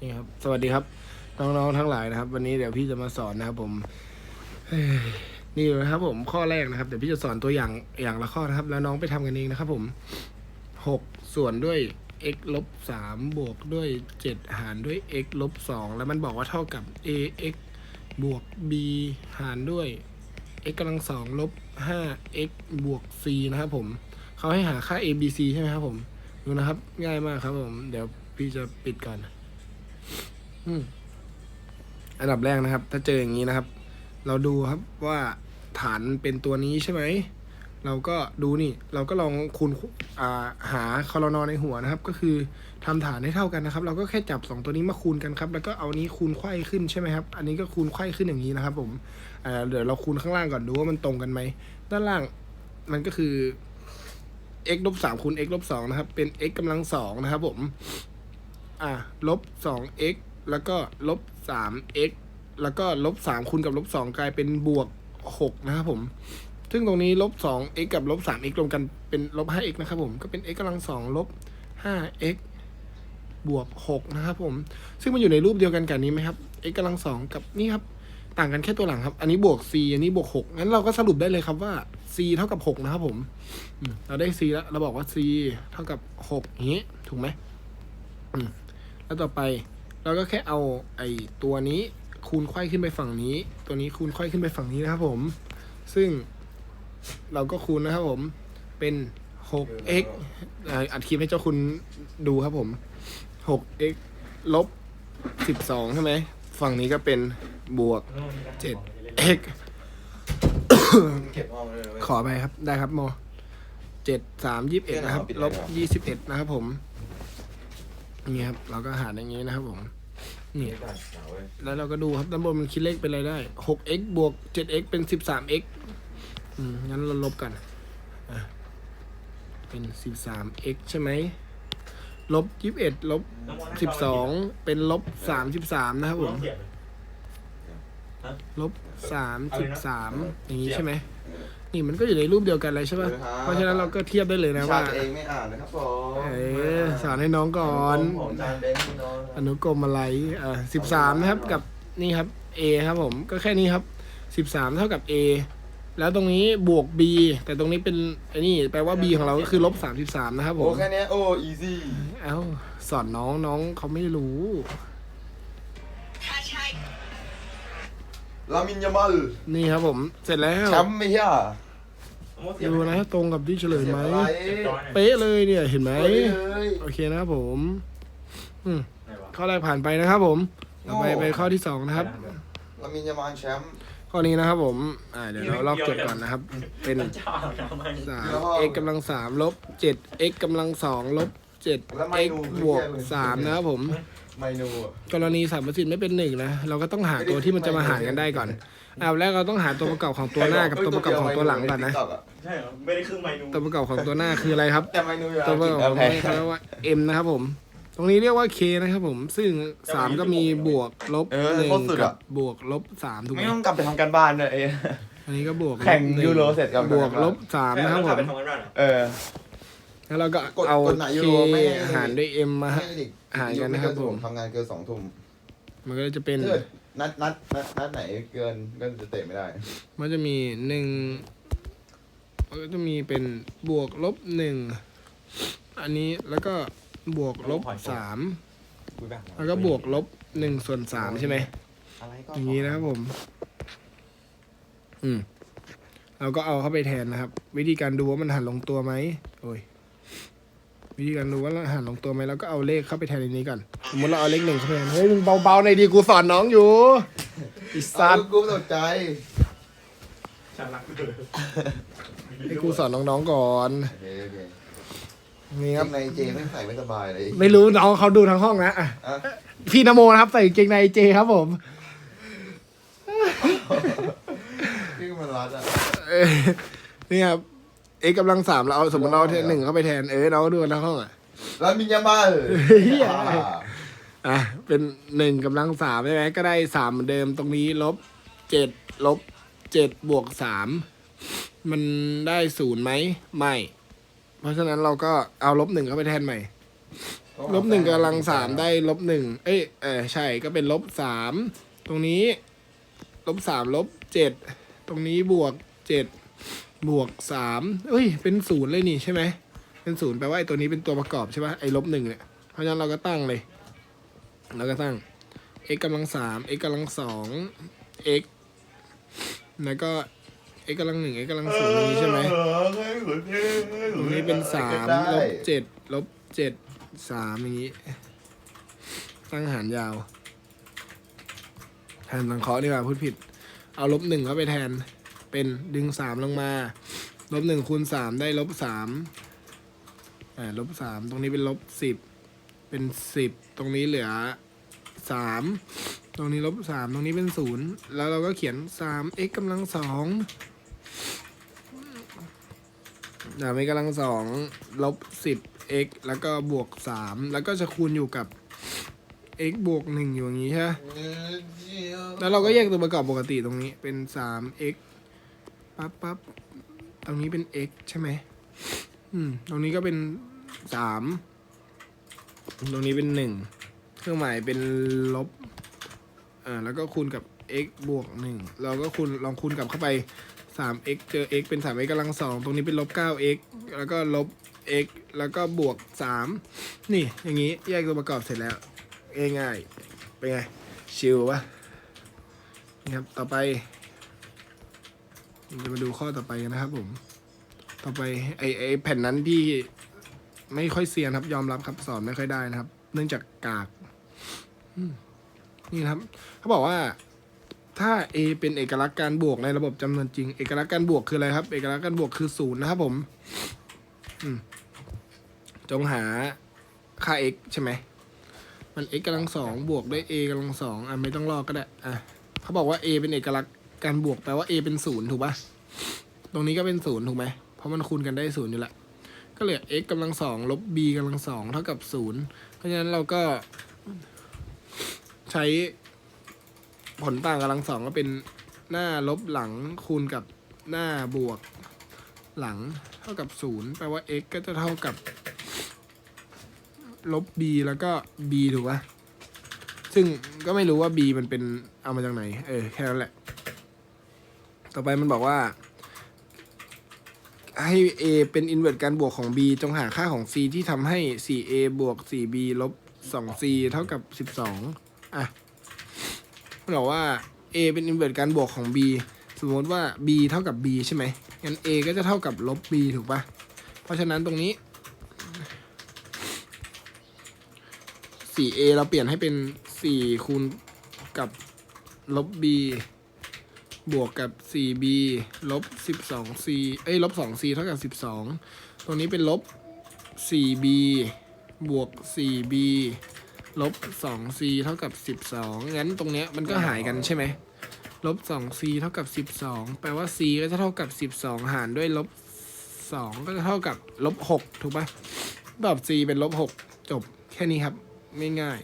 นี่ครับ สวัสดีครับ น้องๆทั้งหลายนะครับ วันนี้เดี๋ยวพี่จะมาสอนนะครับผมนี่เลยนะครับ ผมข้อแรกนะครับเดี๋ยวพี่จะสอนตัวอย่างอย่างละข้อนะครับ แล้วน้องไปทำกันเองนะครับ ผมหกส่วนด้วย x ลบสามบวกด้วยเจ็ดหารด้วย x ลบสองแล้วมันบอกว่าเท่ากับ ax บวก b หารด้วย x กำลังสองลบห้า x บวก c นะครับ ผมเขาให้หาค่า a b c ใช่ไหมครับผมดูนะครับ ง่ายมากครับผม เดี๋ยวพี่จะปิดก่อน อันดับแรกนะครับ ถ้าเจออย่างนี้นะครับ เราดูครับว่าฐานเป็นตัวนี้ใช่ไหม เราก็ดูนี่ เราก็ลองคูณาหาคอรนอในหัวนะครับ ก็คือทำฐานให้เท่ากันนะครับ เราก็แค่จับสองตัวนี้มาคูณกันครับ แล้วก็เอานี้คูณไขว้ขึ้นใช่ไหมครับ อันนี้ก็คูณไขว้ขึ้นอย่างนี้นะครับ ผมเดี๋ยวเราคูณข้างล่างก่อนดูว่ามันตรงกันไหม ด้านล่างมันก็คือ x ลบสามคูณ x ลบสองนะครับ เป็น x กำลังสองนะครับ ผม อ่าลบสอง x แล้วก็ลบสาม x แล้วก็ลบสามคูณกับลบสองกลายเป็นบวกหกนะครับผม ซึ่งตรงนี้ลบสอง x กับลบสาม x รวมกันเป็นลบห้า x นะครับผม ก็เป็น x กำลังสองลบห้า x บวกหกนะครับผม ซึ่งมันอยู่ในรูปเดียวกันกับนี้ไหมครับ x กำลังสองกับนี่ครับ ต่างกันแค่ตัวหลังครับ อันนี้บวก c อันนี้บวกหกงั้นเราก็สรุปได้เลยครับว่า c เท่ากับหกนะครับผม เราได้ c แล้ว เราบอกว่า c เท่ากับหกอย่างนี้ ถูกไหม แล้วต่อไป เราก็แค่เอาไอ้ตัวนี้คูณไขว้ขึ้นไปฝั่งนี้ ตัวนี้คูณไขว้ขึ้นไปฝั่งนี้นะครับผม ซึ่งเราก็คูณนะครับผม เป็น 6x อ่าอัดคลิปให้เจ้าคุณดูครับผม 6x ลบ 12 ใช่ไหม ฝั่งนี้ก็เป็นบวก 7x เก็บห้องเลยเว้ยขอไปครับ ได้ครับโมเจ็ดสามยี่สิบเอ็ดนะครับ ลบยี่สิบเอ็ดนะครับผม นี่ครับ เราก็หารอย่างนี้นะครับผม นี่ไม่ได้เอาเว้ยแล้วเราก็ดูครับด้านบนมันคิดเลขเป็นอะไรได้หก x บวกเจ็ด x เป็นสิบสาม x อืมงั้นเราลบกันอะเป็นสิบสาม x ใช่ไหม ลบยี่สิบเอ็ดลบสิบสองเป็นลบสามสิบสามนะครับผม ลบสามสิบสามอย่างนี้ใช่ไหม นี่มันก็อยู่ในรูปเดียวกันเลยใช่ป่ะ เพราะฉะนั้นเราก็เทียบได้เลยนะวิชาว่าตัวเองไม่อ่านนะครับผมเออสอนให้น้องก่อนผมผมจานเบนซ์น้องอนุกรมอะไรเอ่อสิบสามนะครับกับนี่ครับ A ครับผมก็แค่นี้ครับสิบสามเท่ากับ A แล้วตรงนี้บวก B แต่ตรงนี้เป็นไอ้นี่แปลว่า B ของเราก็คือลบสามสิบสามนะครับผโอ้มแค่เนี้ยโอ้อีซี่เอ้าสอนน้องน้องเขาไม่รู้ ลามินยามัลนี่ครับผมเสร็จแล้ว แชมป์ไม่ใช่ ดูนะตรงกับที่เฉลยไหมเสียอะไรเป๊ะเลยเนี่ยเห็นไหมเฮ้ยเลยโอเคนะครับผมอืมข้อแรกผ่านไปนะครับ ผมต่อไปไปข้อที่สองนะครับลามินยามัลแชมป์ข้อนี้นะครับผมอ่าเดี๋ยวเราลอกจดก่อนนะครับ เป็นเจ้าน้ำมันสาม x กำลังสามลบเจ็ด x กำลังสองลบเจ็ด x บวกสามนะครับผมเมนูอะกรณีสามประสิทธิ์ไม่เป็นหนึ่งนะ เราก็ต้องหาตัวที่มันจะมาหารกันได้ก่อน เอาแรกเราต้องหาตัวประกอบของตัวหน้ากับตัวประกอบของตัวหลังก่อนนะ ใช่เหรอไม่ได้ครึ่งเมนูตัวประกอบของตัวหน้าคืออะไรครับ แต่เมนูอยู่ตัวประกอบของตัวหแพ้น้าเขาเรียกว่า m นะครับผม ตรงนี้เรียกว่า k นะครับผม ซึ่งสามก็มีบวกลบหนึ่งกับบวกลบสามถูกไหมไม่ต้องกลับไปทำการบ้านเลยไอ้อันนี้ก็บวกลบแข่งหนึ่ยูโรเสร็จกับบวกลบสามนะครับผมไปทำกันบ้านเหรอเออแล้วเราก็กดเอากดไหนยู k โรไม่ให้หารด้วย m มาฮะให้เด็กหารกันนะครับผมทำงานเกินสองทุ่มมันก็จะเป็นถ้าเกิด นัดนัดนัดนัดไหนเกินก็จะเตะไม่ได้ มันจะมีหนึ่งมันก็จะมีเป็นบวกลบหนึ่งอันนี้แล้วก็บวกลบสามแล้วก็บวกลบหนึ่งส่วนสามใช่ไหมอะไรก็อย่างนี้นะครับผม อืมเราก็เอาเข้าไปแทนนะครับ วิธีการดูว่ามันหันลงตัวไหมโอ้ย วิธีการดูว่ามันหันลงตัวไหมแล้วก็เอาเลขเข้าไปแทนในนี้ก่อนสมมติเราเอาเลขหนึ่งเข้าไปแทนเฮ้ยมึงเบาๆหน่อยดีกูสอนน้องอยู่ไอิสัตว์กูตกใจฉันรักเธอให้กูสอนน้องๆก่อนโอเคโอเคนี่ครับข้างในเจไม่ใส่ไม่สบายเลยไม่รู้น้องเขาดูทั้งห้องนะอะอะพี่นโมนะครับใส่กางเกงในเจครับผมพี่มันรัดอะเอ้ยนี่ครับ เอกกำลังสามเราเอาสมมติเราเอาหนึ่งเข้าไปแทนเออน้องก็ดูกันทั้งห้องอะ แล้วมินยามาเออเหี้ยอะเป็นหนึ่งกำลังสามใช่ไหมก็ได้สามเหมือนเดิมตรงนี้ลบเจ็ดลบเจ็ดบวกสามมันได้ศูนย์ไหมไม่ เพราะฉะนั้นเราก็เอาลบหนึ่งเข้าไปแทนใหม่ ลบหนึ่งกำลังสามได้ลบหนึ่งเอ้ยเออใช่ก็เป็นลบสามตรงนี้ ลบสามลบเจ็ดตรงนี้บวกเจ็ดบวกสามเอ้ย เป็นศูนย์เลยนี่ใช่ไหม เป็นศูนย์แปลว่าไอ้ตัวนี้เป็นตัวประกอบใช่ปะไอ้ลบหนึ่งเนี่ย เพราะฉะนั้นเราก็ตั้งเลย เราก็ตั้ง x กำลังสาม x กำลังสอง x แล้วก็ x กำลังหนึ่ง x กำลังศูนย์อย่างนี้ใช่ไหมตรงนี้เป็นสามลบเจ็ดลบเจ็ดสามอย่างนี้ ตั้งหารยาว แทนสังเคราะห์ดีกว่าพูดผิด เอาลบหนึ่งเข้าไปแทน เป็นดึงสามลงมาลบหนึ่งคูณสามได้ลบสามอ่าลบสามตรงนี้เป็นลบสิบเป็นสิบตรงนี้เหลือสามตรงนี้ลบสามตรงนี้เป็นศูนย์แล้วเราก็เขียนสาม x กำลังสองดาบกำลังสองลบสิบ x แล้วก็บวกสามแล้วก็จะคูณอยู่กับ x บวกหนึ่งอยู่อย่างนี้ใช่ไหมแล้วเราก็แยกตัวประกอบปกติตรงนี้เป็นสาม x ปั๊บปั๊บตรงนี้เป็น x ใช่ไหมอืม ตรงนี้ก็เป็นสาม ตรงนี้เป็นหนึ่ง เครื่องหมายเป็นลบ อ่า แล้วก็คูณกับ x บวกหนึ่ง เราก็คูณลองคูณกลับเข้าไปสาม x เจอ x เป็นสาม x กำลังสอง ตรงนี้เป็นลบเก้า x แล้วก็ลบ x แล้วก็บวกสามนี่ อย่างนี้ แยกตัวประกอบเสร็จแล้ว ง่ายๆเป็นไง ชิลปะนี่ครับ ต่อไป จะมาดูข้อต่อไปกันนะครับผม ต่อไปไอไอแผ่นนั้นที่ไม่ค่อยเซียนครับ ยอมรับครับสอนไม่ค่อยได้นะครับ เนื่องจากกากนี่ครับ เขาบอกว่า ถ้า a เป็นเอกลักษณ์การบวกในระบบจำนวนจริง เอกลักษณ์การบวกคืออะไรครับ เอกลักษณ์การบวกคือศูนย์นะครับผมอืมจงหาค่า x ใช่ไหม มัน x กำลังสองบวกด้วย a กำลังสองอะไม่ต้องลอกก็ได้ อะ เขาบอกว่า a เป็นเอกลักษณ์ การบวกแปลว่า a เป็นศูนย์ถูกปะตรงนี้ก็เป็นศูนย์ถูกไหมเพราะมันคูณกันได้ศูนย์อยู่และก็เหลือ x กำลังสองลบ b กำลังสองเท่ากับศูนย์เพราะฉะนั้นเราก็ใช้ผลต่างกำลังสองก็เป็นหน้าลบหลังคูณกับหน้าบวกหลังเท่ากับศูนย์แปลว่า x ก็จะเท่ากับลบ b แล้วก็ b ถูกปะซึ่งก็ไม่รู้ว่า b มันเป็นเอามาจากไหน เออ แค่นั้นแหละ ต่อไปมันบอกว่า ให้ a เป็นอินเวอร์การบวกของ b จงหาค่าของ c ที่ทำให้ 4a บวก 4b ลบ 2c เท่ากับ 12 อะมันบอกว่า a เป็นอินเวอร์การบวกของ b สมมติว่า b เท่ากับ b ใช่ไหมงั้น a ก็จะเท่ากับลบ b ถูกปะเพราะฉะนั้นตรงนี้ 4a เราเปลี่ยนให้เป็น 4 คูณกับลบ b บวกกับ 4b ลบ 12c เอ้ยลบ 2c เท่ากับ 12 ตรงนี้เป็นลบ 4b บวก 4b ลบ 2c เท่ากับ 12 งั้นตรงเนี้ยมันก็หายกันใช่ไหมลบ 2c เท่ากับ 12 แปลว่า c ก็จะเท่ากับ 12 หารด้วยลบ 2 ก็จะเท่ากับลบ 6 ถูกปะตอบ c เป็นลบ 6 จบแค่นี้ครับ ไม่ง่าย